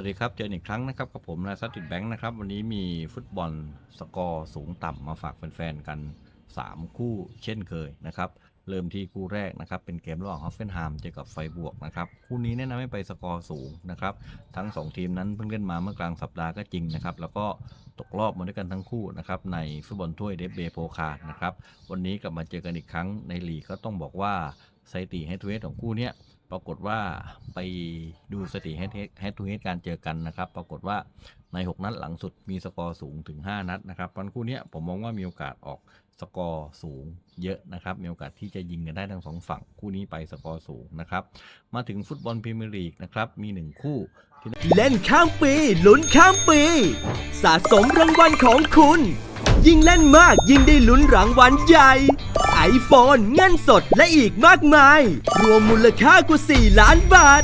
สวัสดีครับ เจอกันอีกครั้งนะครับกับผมนายซัตติดแบงค์นะครับ วันนี้มีฟุตบอลสกอร์สูงต่ำมาฝากแฟนๆกัน 3 คู่เช่นเคยนะครับ เริ่มที่คู่แรกนะครับ เป็นเกมระหว่างฮอฟเฟนไฮม์เจอกับไฟบวกนะครับ คู่นี้แนะนำให้ไปสกอร์สูงนะครับ ทั้ง 2 ทีมนั้นเพิ่งเล่นมาเมื่อกลางสัปดาห์ก็จริงนะครับ แล้วก็ตกรอบมาด้วยกันทั้งคู่นะครับในฟุตบอลถ้วยเดฟเบโพคาร์นะครับวันนี้กลับมาเจอกันอีกครั้งในลีกก็ต้องบอกว่า สถิติให้ทูเฮดของคู่เนี้ยปรากฏว่าไปดูสถิติแฮตทูเฮดการเจอกันนะครับ ปรากฏว่าใน 6 นัดหลังสุดมีสกอร์สูงถึง 5 นัดนะครับวันคู่นี้ผมมองว่ามีโอกาสออกสกอร์สูงเยอะนะครับ มีโอกาสที่จะยิงกันได้ทั้งสองฝั่ง คู่นี้ไปสกอร์สูงนะครับ มาถึงฟุตบอลพรีเมียร์ลีกนะครับ มี 1 คู่ เล่นข้ามปีลุ้นข้ามปี สะสมรางวัลของคุณ ยิ่งเล่นมากยิ่งได้ลุ้นรางวัลใหญ่ไอโฟนเงินสดและอีกมากมาย รวมมูลค่ากว่า 4 ล้านบาท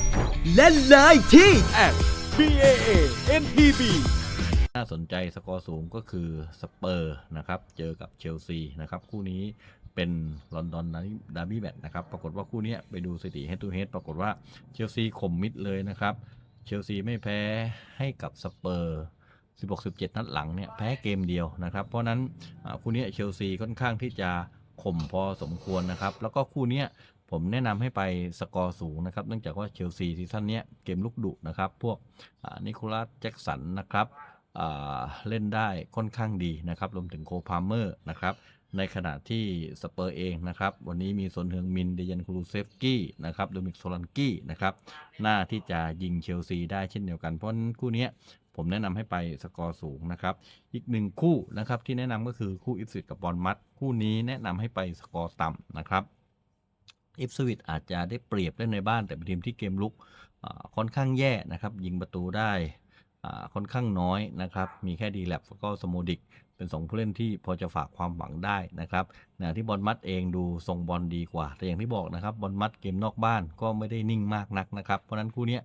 เล่นเลยที่ at BAA NTB น่าสนใจสกอร์สูงก็คือสเปอร์นะครับ เจอกับเชลซีนะครับ คู่นี้เป็นลอนดอนดาร์บี้แบทนะครับ ปรากฏว่าคู่เนี้ยไปดูสถิติ head to head ปรากฏว่าเชลซีข่มมิดเลยนะครับ เชลซีไม่แพ้ให้กับสเปอร์ 16-17 นัดหลังเนี่ยแพ้เกมเดียวนะครับ เพราะนั้นคู่นี้เชลซีค่อนข้างที่จะข่มพอสมควรนะครับ แล้วก็คู่นี้ผมแนะนำให้ไปสกอร์สูงนะครับ เนื่องจากว่าเชลซีซีซั่นเนี้ยเกมลุกดุนะครับ พวกนิโคลัสแจ็กสันนะครับเล่นได้ค่อนข้างดีนะครับ รวมถึงโคพาเมอร์นะครับในขณะที่สเปอร์เองนะครับ วันนี้มีโซนเฮืองมินเดยันครูเซฟกี้นะครับโดมิกโซลันกี้นะครับหน้าที่จะยิงเชลซีได้เช่นเดียวกันเพราะนั้นคู่นี้ ผมแนะนำให้ไปสกอร์สูงนะครับ อีกหนึ่งคู่นะครับที่แนะนำก็คือคู่อิฟสวิตกับบอลมัดคู่นี้แนะนำให้ไปสกอร์ต่ำนะครับอิฟสวิตอาจจะได้เปรียบเล่นในบ้านแต่เป็นทีมที่เกมลุกค่อนข้างแย่นะครับ ยิงประตูได้ ค่อนข้างน้อยนะครับ มีแค่ดีแลบแล้วก็สโมดิกเป็นสองผู้เล่นที่พอจะฝากความหวังได้นะครับนะที่บอลมัดเองดูทรงบอลดีกว่า แต่อย่างที่บอกนะครับบอลมัดเกมนอกบ้านก็ไม่ได้นิ่งมากนักนะครับ เพราะนั้นคู่นี้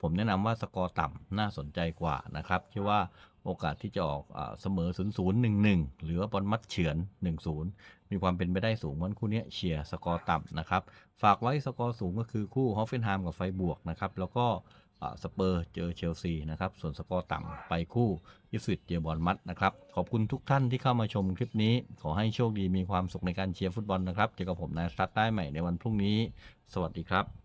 ผมแนะนำว่าสกอร์ต่ำน่าสนใจกว่านะครับคิดว่าโอกาสที่จะออกอเสมอ 0 0 1 1 หรือว่าบอลมัดเฉือน 1 0 มีความเป็นไปได้สูงวันคู่นี้เชียร์สกอร์ต่ำนะครับ ฝากไว้สกอร์สูงก็คือคู่ฮอฟเฟนไฮม์กับไฟบวกนะครับ แล้วก็ สเปอร์เจอเชลซีนะครับ ส่วนสกอร์ต่ำไปคู่ยิสวิตเจอบอลมัดนะครับ ขอบคุณทุกท่านที่เข้ามาชมคลิปนี้ ขอให้โชคดีมีความสุขในการเชียร์ฟุตบอลนะครับ เจอกับผมนายสตาร์ทได้ใหม่ในวันพรุ่งนี้ สวัสดีครับ